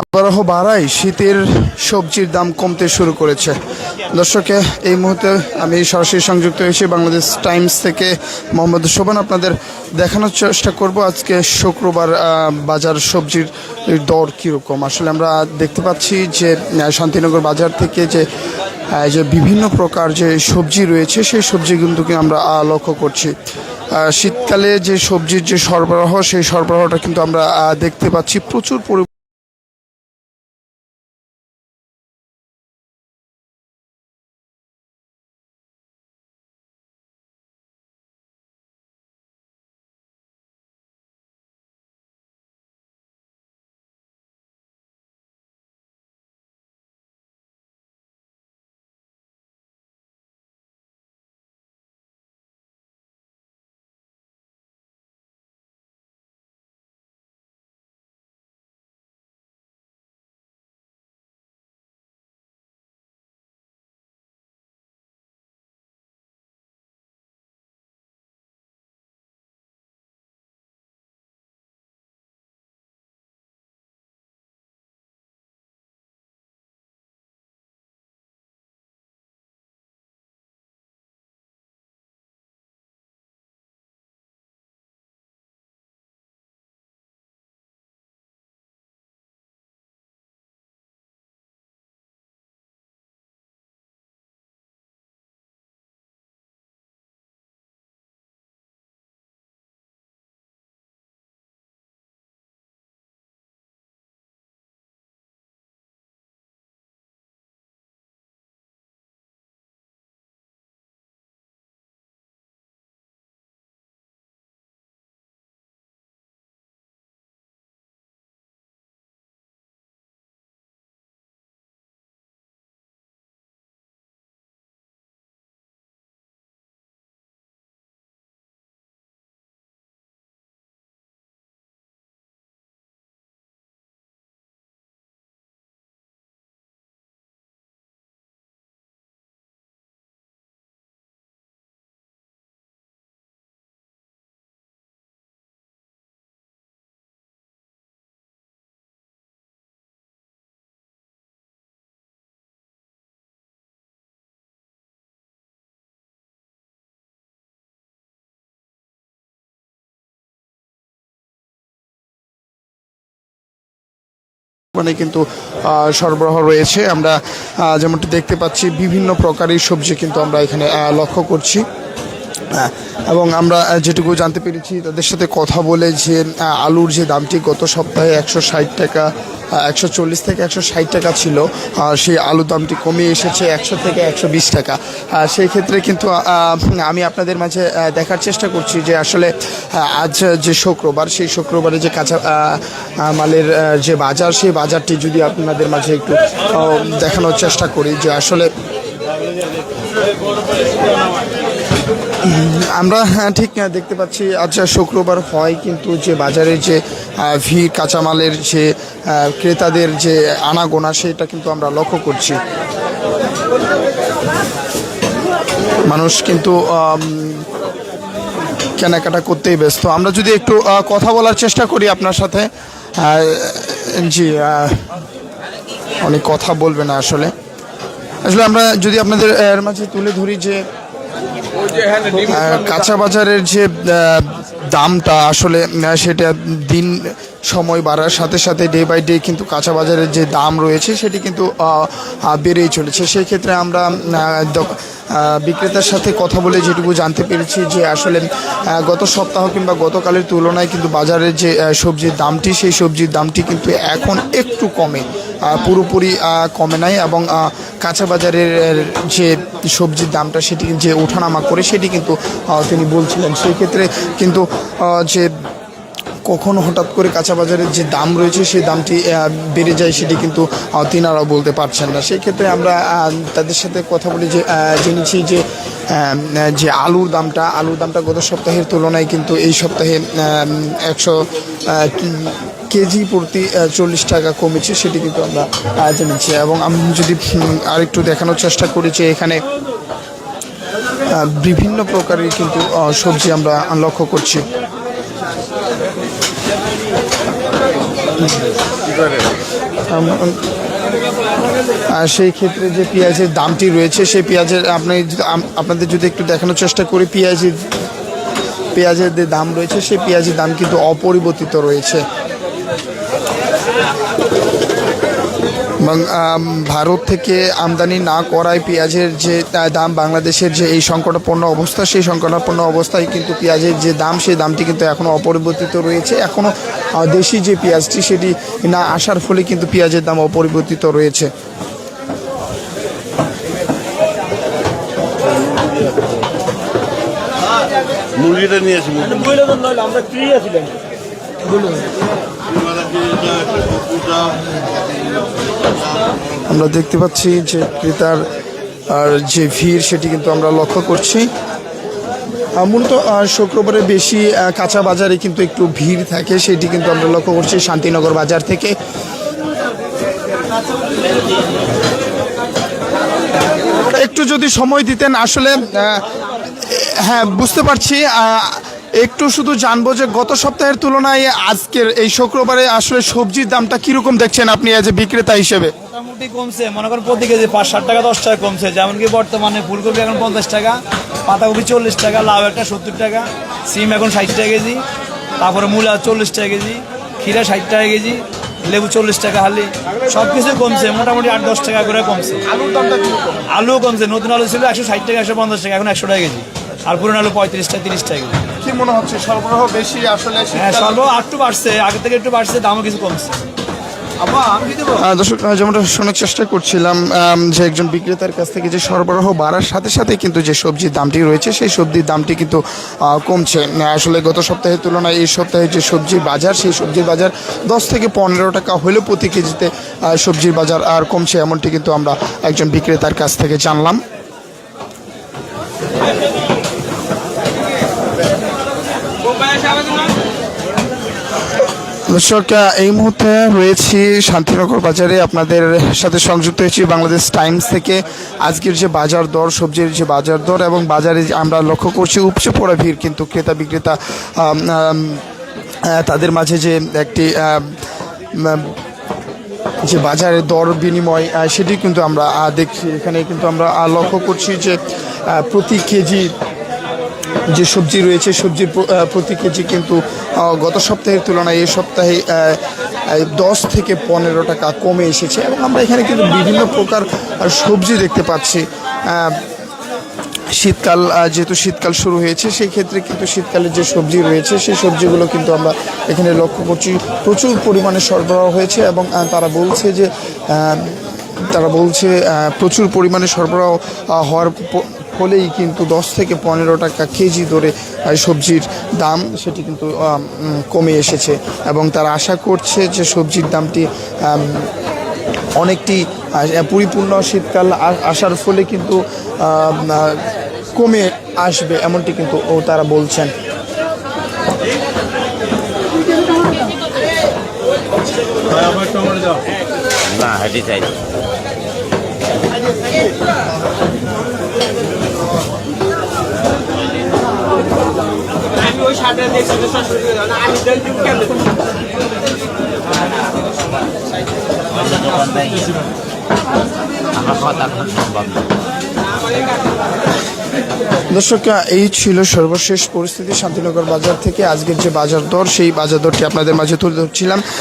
সরবরাহ বাড়ায় শীতের সবজির দাম কমতে শুরু করেছে। দর্শকে, এই মুহূর্তে আমি সরাসরি সংযুক্ত হয়েছি বাংলাদেশ টাইমস থেকে মোহাম্মদ শোভন। আপনাদের দেখানোর চেষ্টা করব আজকে শুক্রবার বাজার সবজির দর কীরকম। আসলে আমরা দেখতে পাচ্ছি যে শান্তিনগর বাজার থেকে যে যে বিভিন্ন প্রকার যে সবজি রয়েছে, সেই সবজি কিন্তু আমরা লক্ষ্য করছি। শীতকালে যে সবজির যে সরবরাহ, সেই সরবরাহটা কিন্তু আমরা দেখতে পাচ্ছি। প্রচুর পরি মানে কিন্তু সরবরাহ রয়েছে। আমরা যেমনটি দেখতে পাচ্ছি, বিভিন্ন প্রকারের সবজি কিন্তু আমরা এখানে লক্ষ্য করছি। এবং আমরা যেটুকু জানতে পেরেছি, তাদের সাথে কথা বলে যে আলুর যে দামটি গত সপ্তাহে একশো ষাট টাকা একশো চল্লিশ থেকে একশো ষাট টাকা ছিল, আর সেই আলুর দামটি কমে এসেছে একশো থেকে একশো বিশ টাকা। সেই ক্ষেত্রে কিন্তু আমি আপনাদের মাঝে দেখার চেষ্টা করছি যে আসলে আজ যে শুক্রবার, সেই শুক্রবারে যে কাঁচা মালের যে বাজার, সেই বাজারটি যদি আপনাদের মাঝে একটু দেখানোর চেষ্টা করি যে আসলে আমরা হ্যাঁ, ঠিক দেখতে পাচ্ছি। আজ শুক্রবার হয় কিন্তু যে বাজারে যে ভিড় কাঁচামালের যে ক্রেতাদের যে আনাগোনা সেটা কিন্তু আমরা লক্ষ্য করছি। মানুষ কিন্তু কেনাকাটা করতেই ব্যস্ত। আমরা যদি একটু কথা বলার চেষ্টা করি আপনার সাথে জি অনেক কথা বলবে না আসলে। আসলে আমরা যদি আপনাদের এর মাঝে তুলে ধরি যে কাঁচা বাজারের যে দামটা আসলে সেটা দিন সময় বাড়ার সাথে সাথে ডে বাই ডে কিন্তু কাঁচা বাজারের যে দাম রয়েছে, সেটি কিন্তু বেড়েই চলেছে। সেই ক্ষেত্রে আমরা বিক্রেতার সাথে কথা বলে যেটুকু জানতে পেরেছি যে আসলে গত সপ্তাহ কিংবা গতকালের তুলনায় কিন্তু বাজারের যে সবজির দামটি, সেই সবজির দামটি কিন্তু এখন একটু কমে। পুরোপুরি কমে নাই এবং কাঁচা বাজারের যে সবজির দামটা সেটি যে ওঠানামা করে সেটি কিন্তু তিনি বলছিলেন। সেই ক্ষেত্রে কিন্তু যে কখন হঠাৎ করে কাঁচা বাজারের যে দাম রয়েছে সেই দামটি বেড়ে যায় সেটি কিন্তু তিনারাও বলতে পারছেন না। সেই ক্ষেত্রে আমরা তাদের সাথে কথা বলে যে জেনেছি যে যে আলুর দামটা আলুর দামটা গত সপ্তাহের তুলনায় কিন্তু এই সপ্তাহে একশো কেজি প্রতি চল্লিশ টাকা কমেছে, সেটি কিন্তু আমরা জেনেছি। এবং আমি যদি আরেকটু দেখানোর চেষ্টা করি যে এখানে বিভিন্ন প্রকারের কিন্তু সবজি আমরা লক্ষ্য করছি। সেই ক্ষেত্রে যে পেঁয়াজের দামটি রয়েছে, সেই পেঁয়াজের, আপনি আপনাদের যদি একটু দেখানোর চেষ্টা করি, পেঁয়াজের পেঁয়াজের যে দাম রয়েছে, সেই পেঁয়াজের দাম কিন্তু অপরিবর্তিত রয়েছে। এবং ভারত থেকে আমদানি না করায় পেঁয়াজের যে দাম বাংলাদেশের যে এই সংকটাপন্ন অবস্থা সেই সংকটাপন্ন অবস্থায় কিন্তু পেঁয়াজের যে দাম সেই দামটি কিন্তু এখনও অপরিবর্তিত রয়েছে। এখনও দেশি যে পেঁয়াজটি সেটি না আসার ফলে কিন্তু পেঁয়াজের দাম অপরিবর্তিত রয়েছে। মুরগিটা নিয়ে আসি আমরা ফ্রি আছিলাম আমরা দেখতে পাচ্ছি যে ক্রেতার আর যে ভিড়, সেটি কিন্তু আমরা লক্ষ্য করছি। মূলত শুক্রবারে বেশি কাঁচা বাজারে কিন্তু একটু ভিড় থাকে, সেটি কিন্তু আমরা লক্ষ্য করছি শান্তিনগর বাজার থেকে। একটু যদি সময় দিতেন, আসলে হ্যাঁ বুঝতে পারছি একটু শুধু জানব যে গত সপ্তাহের তুলনায় আজকের এই শুক্রবারে আসলে সবজির দামটা কীরকম দেখছেন আপনি এজ এ বিক্রেতা হিসেবে? মোটামুটি কমছে। মনে করেন প্রতি কেজি পাঁচ ষাট টাকা দশ টাকা কমছে। যেমন কি বর্তমানে ফুলকপি এখন পঞ্চাশ টাকা পাতাকপি চল্লিশ টাকা লাউ একটা সত্তর টাকা সিম এখন ষাট টাকা কেজি তারপরে মূলা চল্লিশ টাকা কেজি ক্ষীরা ষাট টাকা কেজি লেবু চল্লিশ টাকা হালি সব কিছু কমছে। মোটামুটি আট দশ টাকা করে কমছে। আলুর দামটা আলুও কমছে। নতুন আলু ছিল একশো ষাট টাকা একশো পঞ্চাশ টাকা এখন একশো টাকা কেজি। আর পুরনো আলু পঁয়ত্রিশ টাকা তিরিশ টাকা কেজি। কি মনে হচ্ছে? সরবরাহ বেশি আসলে হ্যাঁ সর্ব একটু বাড়ছে। আগে থেকে একটু বাড়ছে দামও কিছু কমছে। দর্শক যেমনটা শোনার চেষ্টা করছিলাম যে একজন বিক্রেতার কাছ থেকে যে সরবরাহ বাড়ার সাথে সাথে কিন্তু যে সবজির দামটি রয়েছে সেই সবজির দামটি কিন্তু কমছে। আসলে গত সপ্তাহের তুলনায় এই সপ্তাহে যে সবজির বাজার সেই সবজির বাজার দশ থেকে পনেরো টাকা হলেও প্রতি কেজিতে সবজির বাজার আর কমছে এমনটি কিন্তু আমরা একজন বিক্রেতার কাছ থেকে জানলাম। দর্শক এই মুহূর্তে রয়েছি শান্তিনগর বাজারে। আপনাদের সাথে সংযুক্ত হয়েছি বাংলাদেশ টাইমস থেকে। আজকের যে বাজার দর, সবজির যে বাজার দর এবং বাজারে আমরা লক্ষ্য করছি উপচে পড়া ভিড় কিন্তু ক্রেতা বিক্রেতা তাদের মাঝে যে একটি যে বাজারে দর বিনিময় সেটি কিন্তু আমরা দেখছি। এখানে কিন্তু আমরা লক্ষ্য করছি যে প্রতি কেজি যে সবজি রয়েছে, সবজির প্রতি কেজি কিন্তু গত সপ্তাহের তুলনায় এই সপ্তাহে দশ থেকে পনেরো টাকা কমে এসেছে এবং আমরা এখানে কিন্তু বিভিন্ন প্রকার সবজি দেখতে পাচ্ছি। শীতকাল যেহেতু শীতকাল শুরু হয়েছে সেই ক্ষেত্রে কিন্তু শীতকালের যে সবজি রয়েছে, সেই সবজিগুলো কিন্তু আমরা এখানে লক্ষ্য করছি। প্রচুর পরিমাণে সরবরাহ হয়েছে এবং তারা বলছে যে তারা বলছে প্রচুর পরিমাণে সরবরাহ হওয়ার ফলেই কিন্তু দশ থেকে পনেরো টাকা কেজি দরে আহ, সবজির দাম সেটি কিন্তু কমে এসেছে। এবং তারা আশা করছে যে সবজির দামটি অনেকটি পরিপূর্ণ শীতকাল আসার ফলে কিন্তু কমে আসবে এমনটি কিন্তু ও তারা বলছেন। না হেঁটে চাই দর্শক, এই ছিল সর্বশেষ পরিস্থিতি শান্তিনগর বাজার থেকে। আজকের যে বাজার দর, সেই বাজার দরটি আপনাদের মাঝে তুলে ধরছিলাম।